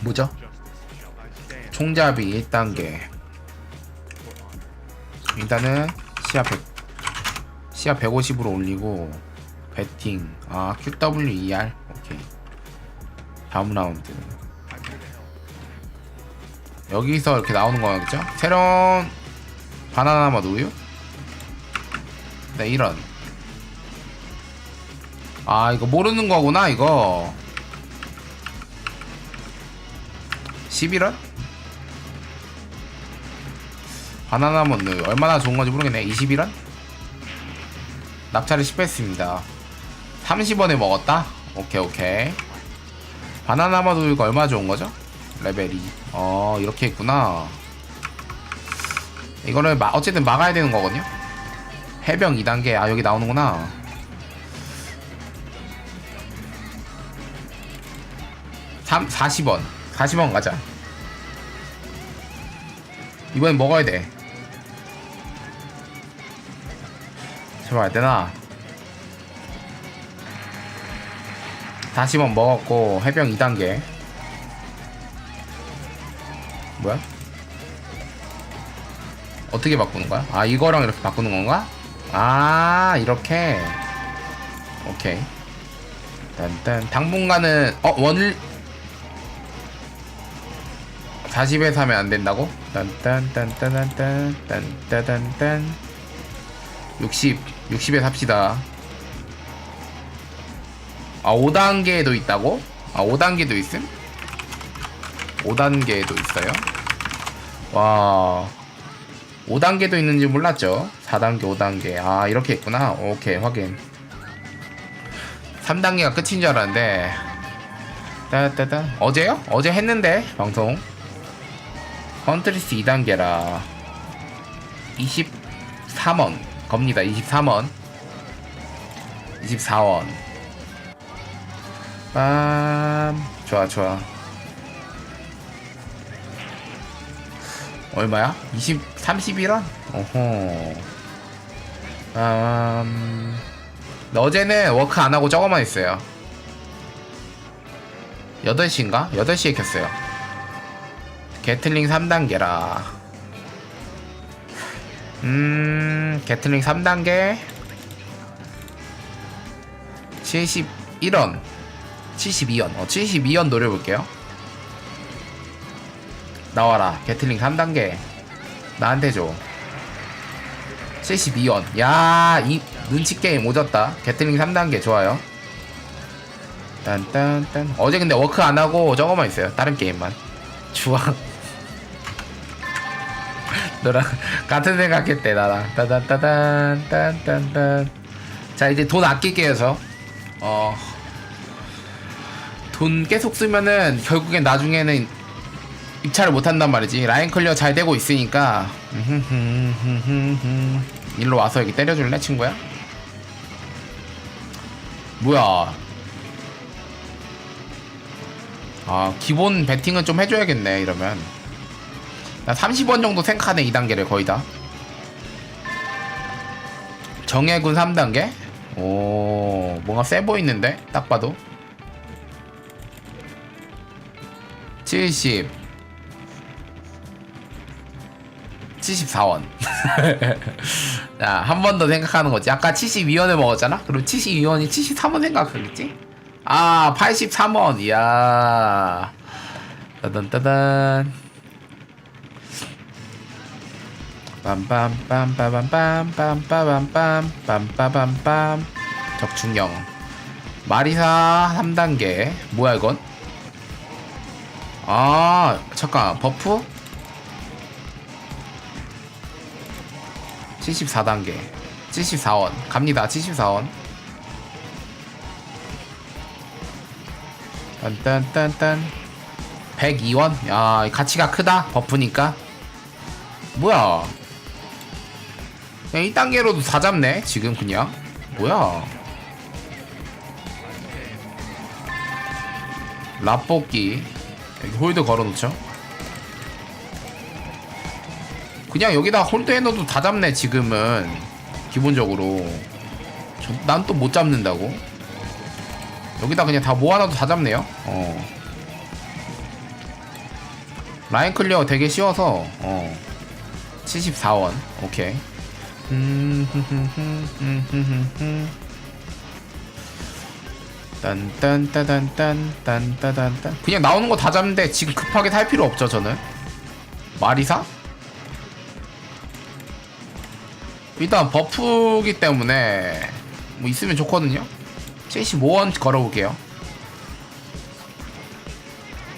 뭐죠? 총잡이 1단계. 일단은 시야 100 시야 150으로 올리고 배팅. 아 QWER 오케이. 다음 라운드. 여기서 이렇게 나오는 거겠죠? 새로운 바나나 맛 우유? 네 이런. 아 이거 모르는 거구나 이거 11원? 바나나 맛 우유 얼마나 좋은 건지 모르겠네. 21원? 납차를 10했습니다. 30원에 먹었다? 오케이 오케이. 바나나 맛 우유가 얼마나 좋은 거죠? 레벨이. 어 이렇게 있구나. 이거를 마, 어쨌든 막아야 되는 거거든요? 해병 2단계. 아 여기 나오는구나. 삼 40원 40원 가자. 이번엔 먹어야 돼. 제발 안 되나? 40원 먹었고 해병 2단계. 뭐야? 어떻게 바꾸는 거야? 아 이거랑 이렇게 바꾸는 건가? 아 이렇게. 오케이. 딴딴. 당분간은 어 원을 40에 사면 안 된다고? 딴딴딴딴딴딴딴딴딴 60 60에 삽시다 아 5단계도 있다고? 아 5단계도 있음? 5단계도 있어요? 와 5단계도 있는지 몰랐죠 4단계 5단계 아 이렇게 있구나 오케이 확인 3단계가 끝인 줄 알았는데 따따따 어제요? 어제 했는데 방송 컨트리스 2단계라 23원 겁니다. 23원. 24원. 빰. 좋아 좋아. 얼마야? 20 31원? 어허. 음... 어제는 워크 안 하고 저거만 했어요. 8시인가? 8시에 켰어요 게틀링 3단계라. 음 게틀링 3단계? 71원. 72원. 어 72원 노려볼게요. 나와라 게틀링 3단계. 나한테 줘. 72원. 야 이 눈치 게임 오졌다. 게틀링 3단계 좋아요. 딴딴딴. 어제 근데 워크 안 하고 저거만 있어요. 다른 게임만. 주황 너랑 같은 생각했대 나랑. 따단따단 딴딴딴. 자 이제 돈 아낄게요 저어. 돈 계속 쓰면은 결국엔 나중에는 입찰을 못한단 말이지. 라인 클리어 잘 되고 있으니까. 일로 와서 여기 때려줄래 친구야? 뭐야? 아 기본 배팅은 좀 해줘야겠네 이러면 나 30원 정도 생각하네 2단계를 거의 다 정예군 3단계? 오 뭔가 세 보이는데 딱 봐도 70 74원 자, 한 번 더 생각하는 거지. 아까 72원을 먹었잖아? 그럼 72원이 73원 생각하겠지? 아, 83원. 이야. 따단따단. 빰빰빰빰빰빰빰빰빰빰빰빰 적중형. 마리사 3단계. 뭐야 이건? 아 잠깐 버프? 74단계. 74원. 갑니다 74원. 딴딴딴딴. 102원? 야 가치가 크다 버프니까. 뭐야 그냥 1단계로도 다 잡네 지금 그냥. 뭐야? 라볶이. 여기 홀드 걸어놓죠? 그냥 여기다 홀드 해놓어도 다 잡네 지금은. 기본적으로. 난 또 못 잡는다고? 여기다 그냥 다 모아놔도 다 잡네요? 어. 라인 클리어 되게 쉬워서 어. 74원. 오케이 음, 딴딴따단딴. 그냥 나오는 거 다 잡는데 지금 급하게 살 필요 없죠 저는? 마리사? 일단 버프기 때문에 뭐 있으면 좋거든요. 75원 걸어볼게요.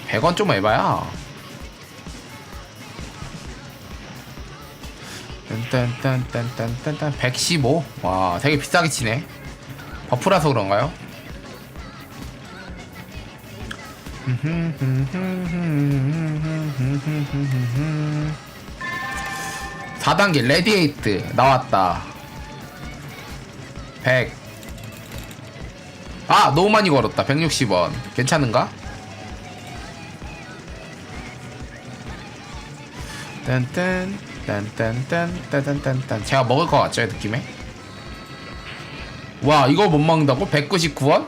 100원 좀 해봐야 딴딴딴딴딴딴 115? 와 되게 비싸게 치네 버프라서 그런가요? 4단계 레디에이트 나왔다 100 아, 너무 많이 걸었다. 160원. 괜찮은가? 딴딴 딴딴딴 딴딴딴딴 제가 먹을 것 같죠, 이 느낌에? 와, 이걸 못 먹는다고? 199원?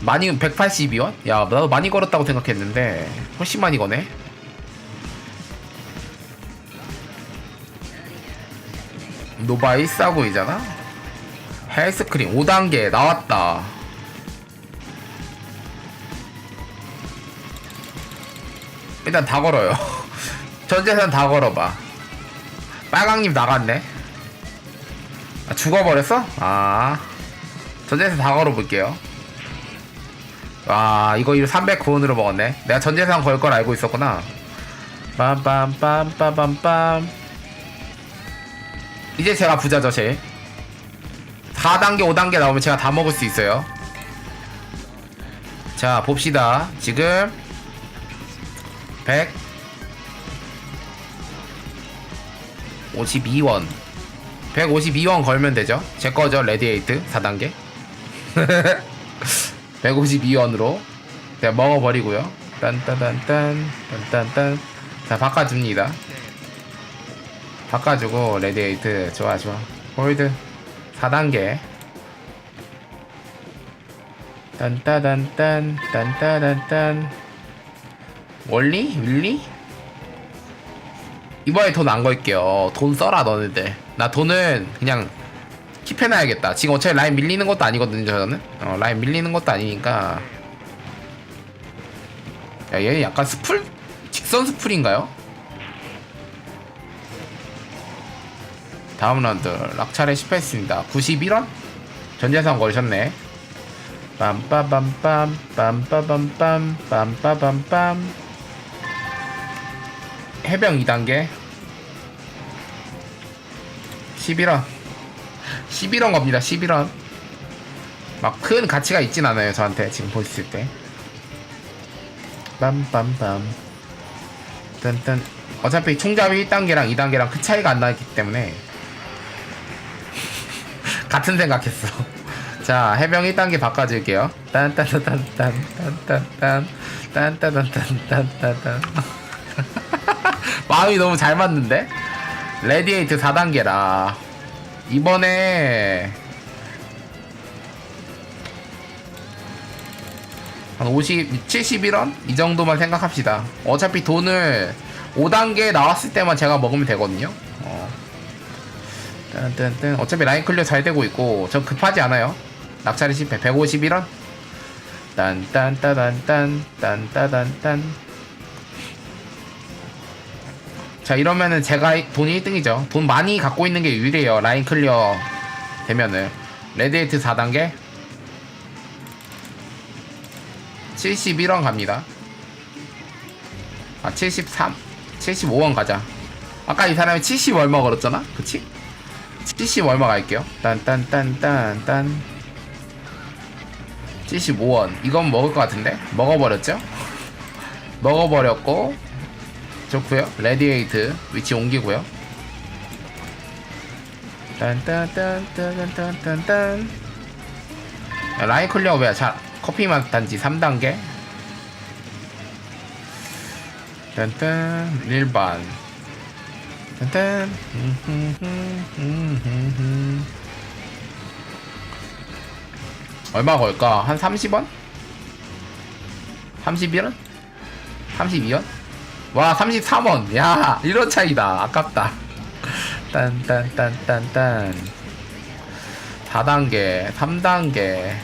많이 182원? 야, 나도 많이 걸었다고 생각했는데 훨씬 많이 거네. 노바이 싸고이잖아. 헬스크림 5단계 나왔다. 일단 다 걸어요. 전 재산 다 걸어봐. 빨강님 나갔네. 아, 죽어버렸어? 아. 전재산 다 걸어볼게요. 와, 이거 309원으로 먹었네. 내가 전재산 걸 걸 알고 있었구나. 빰빰빰빰빰빰. 이제 제가 부자죠, 제. 4단계, 5단계 나오면 제가 다 먹을 수 있어요. 자, 봅시다. 지금 100 52원. 152원 걸면 되죠? 제 거죠? 레디에이트? 4단계? 152원으로 내가 먹어버리고요. 딴따단딴 딴딴딴. 자 바꿔줍니다. 바꿔주고 레디에이트. 좋아 좋아. 홀드. 4단계. 딴따단딴 딴따단딴. 원리? 윌리? 이번에 돈 안 걸게요. 돈 써라 너네들. 나 돈은 그냥 킵해놔야겠다. 지금 어차피 라인 밀리는 것도 아니거든요 저는. 어, 라인 밀리는 것도 아니니까. 야, 얘 약간 스풀? 직선 스풀인가요? 다음 라운드 락차례 실패했습니다. 91원? 전재산 걸으셨네. 빰빠밤빰 빰빠밤빰 빰빠밤빰 해병 2단계? 11원. 11원 겁니다 11원. 막 큰 가치가 있진 않아요 저한테 지금 보셨을 때. 빰빰빰. 딴딴. 어차피 총잡이 1단계랑 2단계랑 큰 차이가 안 나기 때문에 같은 생각했어. 자 해병 1단계 바꿔줄게요. 딴딴딴딴딴딴딴. 딴딴딴딴딴딴 마음이 너무 잘 맞는데? 레디에이트 4단계라. 이번에 한 50, 71원? 이 정도만 생각합시다. 어차피 돈을 5단계 나왔을 때만 제가 먹으면 되거든요. 어. 어차피 라인 클리어 잘 되고 있고 전 급하지 않아요. 낙찰이 실패 151원? 딴딴따단딴 딴따단딴 자 이러면은 제가 돈이 1등이죠. 돈 많이 갖고 있는 게 유리해요. 라인 클리어 되면은. 레드에이트 4단계. 71원 갑니다. 아 73, 75원 가자. 아까 이 사람이 70 얼마 걸었잖아? 그치? 70 얼마 갈게요. 딴딴딴딴딴. 75원. 이건 먹을 것 같은데? 먹어버렸죠? 먹어버렸고 좋고요 레디에이트 위치 옮기고요 딴딴딴딴딴딴딴 라인 클리어 왜자 커피만 단지 3단계 딴딴 일반 딴딴 얼마 걸까? 한 30원? 31원? 32원? 와 33원. 야 이런 차이다. 아깝다. 딴딴딴딴딴. 4단계 3단계.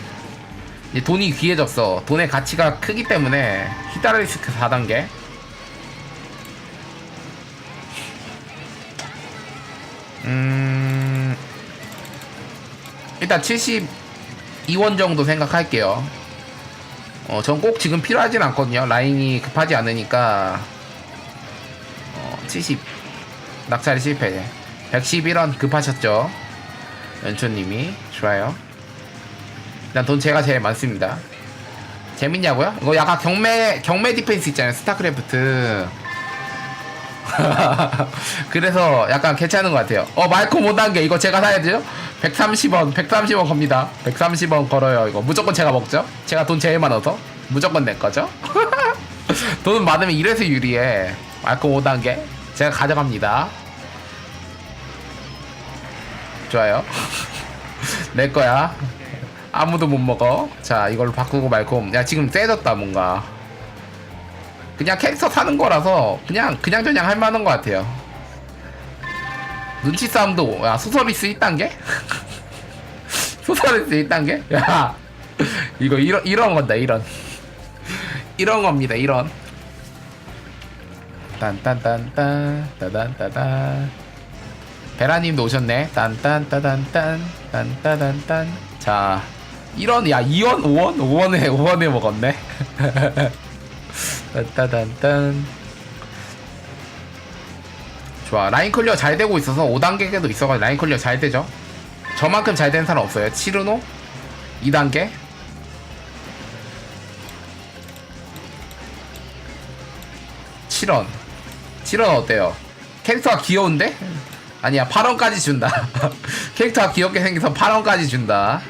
이제 돈이 귀해졌어. 돈의 가치가 크기 때문에 히다리스크 4단계. 음 일단 72원 정도 생각할게요. 어, 전 꼭 지금 필요하진 않거든요. 라인이 급하지 않으니까. 어, 70. 낙찰이 실패. 111원 급하셨죠? 연초님이. 좋아요. 일단 돈 제가 제일 많습니다. 재밌냐고요? 이거 약간 경매, 경매 디펜스 있잖아요. 스타크래프트. 그래서 약간 괜찮은 것 같아요. 어, 마이크 5단계. 이거 제가 사야 돼요? 130원, 130원 겁니다. 130원 걸어요. 이거 무조건 제가 먹죠? 제가 돈 제일 많아서. 무조건 내 거죠? 돈 많으면 이래서 유리해. 마이크 5단계. 제가 가져갑니다. 좋아요. 내 거야. 아무도 못 먹어. 자, 이걸로 바꾸고 말고. 야, 지금 세졌다, 뭔가. 그냥 캐릭터 사는 거라서 그냥 그냥 저냥 할 만한 것 같아요. 눈치 싸움도 야 소서리스 1단계? 소서리스 1단계? 야 이거 이런 이런 건다 이런 이런 겁니다 이런 딴딴딴딴 따단따단 베라님도 오셨네. 딴딴따단딴 딴따단딴. 자 1원 야 2원 5원 5원에 5원에 먹었네. 딴따단딴. 좋아. 라인 클리어 잘 되고 있어서 5단계도 있어가지고 라인 클리어 잘 되죠? 저만큼 잘 된 사람 없어요. 치르노? 2단계? 칠원 칠원 어때요? 캐릭터가 귀여운데? 아니야 8원까지 준다 캐릭터가 귀엽게 생겨서 8원까지 준다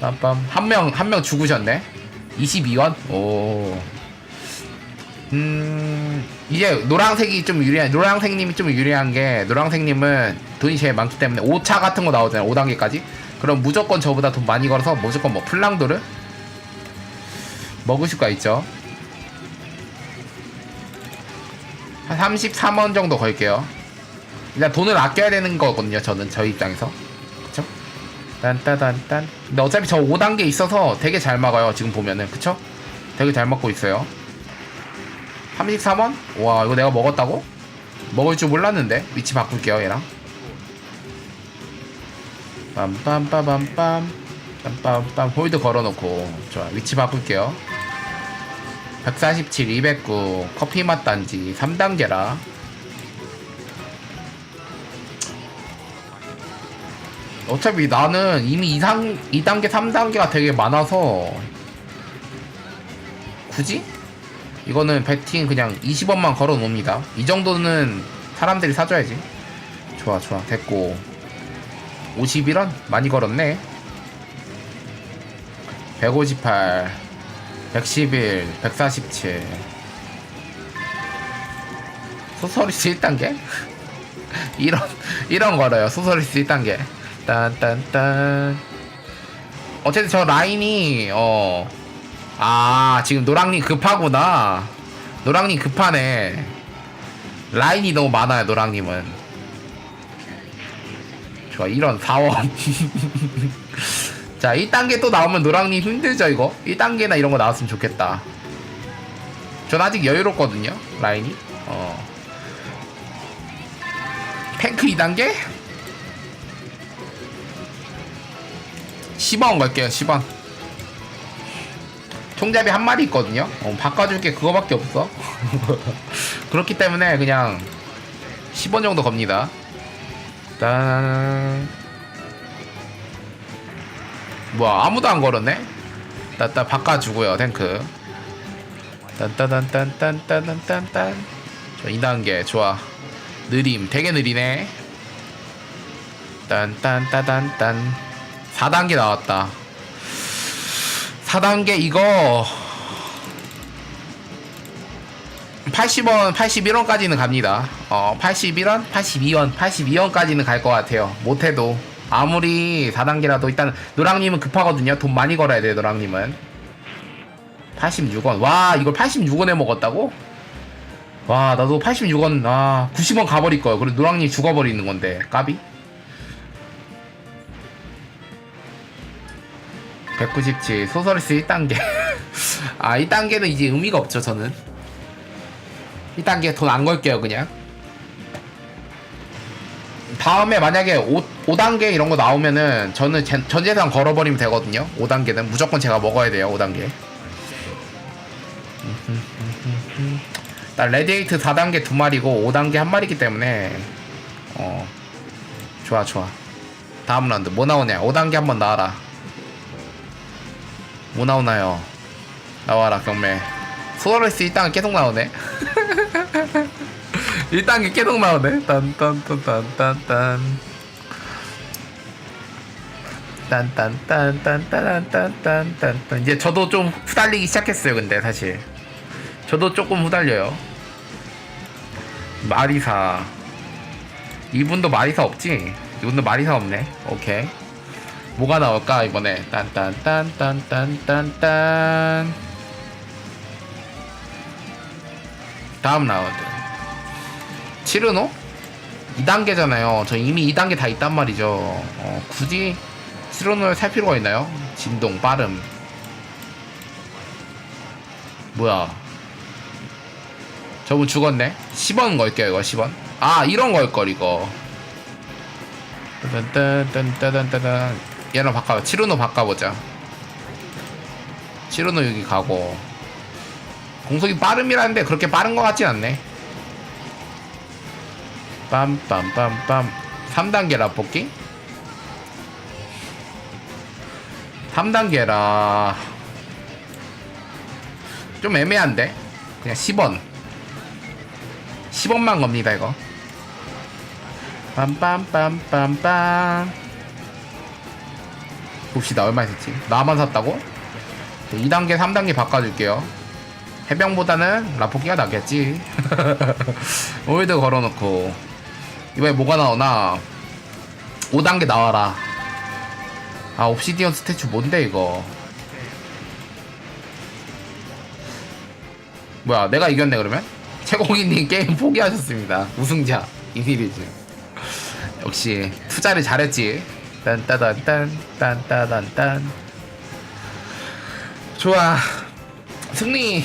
빰빰 한명 한 명 죽으셨네 22원? 오. 음, 이제 노랑색이 좀 유리한, 노랑색님이 좀 유리한 게, 노랑색님은 돈이 제일 많기 때문에 5차 같은 거 나오잖아요. 5단계까지. 그럼 무조건 저보다 돈 많이 걸어서 무조건 뭐 플랑도르? 먹을 수가 있죠. 한 33원 정도 걸게요. 일단 돈을 아껴야 되는 거거든요. 저는, 저희 입장에서. 그쵸? 딴따단딴 근데 어차피 저 5단계 있어서 되게 잘 막아요 지금 보면은 그쵸? 되게 잘 먹고 있어요 33원? 와 이거 내가 먹었다고? 먹을 줄 몰랐는데 위치 바꿀게요 얘랑 빰빰빠밤빰 빰빰빰 홀드 걸어놓고 좋아 위치 바꿀게요 147, 209 커피 맛 단지 3단계라 어차피 나는 이미 2상, 2단계, 3단계가 되게 많아서 굳이? 이거는 배팅 그냥 20원만 걸어 놓습니다. 이 정도는 사람들이 사줘야지. 좋아, 좋아. 됐고. 51원? 많이 걸었네. 158, 111, 147. 소설이스 1단계? 이런, 이런 걸어요. 소설이스 1단계. 딴딴딴 어쨌든 저 라인이 어 아 지금 노랑님 급하구나 노랑님 급하네 라인이 너무 많아요 노랑님은 좋아 이런 4원 자 1단계 또 나오면 노랑님 힘들죠 이거? 1단계나 이런 거 나왔으면 좋겠다. 전 아직 여유롭거든요 라인이. 어. 탱크 2단계? 10원 걸게요 10원 총잡이 한 마리 있거든요. 어, 바꿔줄 게 그거밖에 없어. 그렇기 때문에 그냥 10원 정도 겁니다. 딴 뭐야 아무도 안 걸었네? 따따 바꿔주고요 탱크. 딴따단딴딴딴딴딴 저 2단계 좋아. 느림 되게 느리네. 딴딴따단딴. 4단계 나왔다. 4단계 이거 80원, 81원까지는 갑니다. 어, 81원, 82원, 82원까지는 갈 것 같아요. 못해도. 아무리 4단계라도 일단 노랑님은 급하거든요. 돈 많이 걸어야 돼요, 노랑님은. 86원. 와, 이걸 86원에 먹었다고? 와 나도 86원 아 90원 가버릴 거야 그리고 노랑님 죽어버리는 건데 까비 197 소설스 1단계 아 1단계는 이제 의미가 없죠 저는 1단계 돈 안 걸게요 그냥 다음에 만약에 5, 5단계 이런 거 나오면은 저는 제- 전 재산 걸어버리면 되거든요. 5단계는 무조건 제가 먹어야 돼요 5단계. 나 레디에이트 4단계 두 마리고 5단계 한 마리기 때문에 어 좋아 좋아. 다음 라운드 뭐 나오냐? 5단계 한번 나와라. 뭐 나오나요? 나와라 경매. 소더레스 1단계 계속 나오네 1단계 계속 나오네 딴딴딴딴딴딴 딴딴딴딴딴딴딴딴 이제 저도 좀 후달리기 시작했어요 근데 사실 저도 조금 후달려요 마리사 이분도 마리사 없지? 이분도 마리사 없네 오케이 뭐가 나올까 이번에 딴딴딴딴딴딴딴 다음 라운드 치르노? 2단계잖아요. 저 이미 2단계 다 있단 말이죠. 어, 굳이 치르노를 살 필요가 있나요? 진동 빠름. 뭐야? 저분 죽었네? 10원 걸게요 이거 10원 아 이런 걸걸 이거. 딴딴딴딴딴딴 얘랑 바꿔 치르노 바꿔보자. 치르노 여기 가고. 공속이 빠름이라는데 그렇게 빠른 것 같진 않네 빰빰빰빰. 3단계 라볶이 3단계라. 좀 애매한데? 그냥 10원. 10원만 겁니다 이거. 빰빰빰빰빰. 봅시다 얼마 있었지? 나만 샀다고? 2단계 3단계 바꿔줄게요. 해병보다는 라포기가 낫겠지. 오일드 걸어놓고 이번에 뭐가 나오나? 5단계 나와라. 아 옵시디언 스태츄 뭔데 이거? 뭐야 내가 이겼네 그러면? 최고기님 게임 포기하셨습니다. 우승자 이니리즈 역시 투자를 잘했지. 딴따단딴 딴따단딴. 좋아. 승리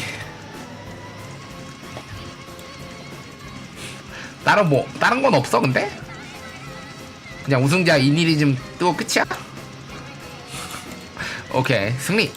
다른 뭐 다른 건 없어 근데? 그냥 우승자 이니리즘 뜨고 끝이야? 오케이 승리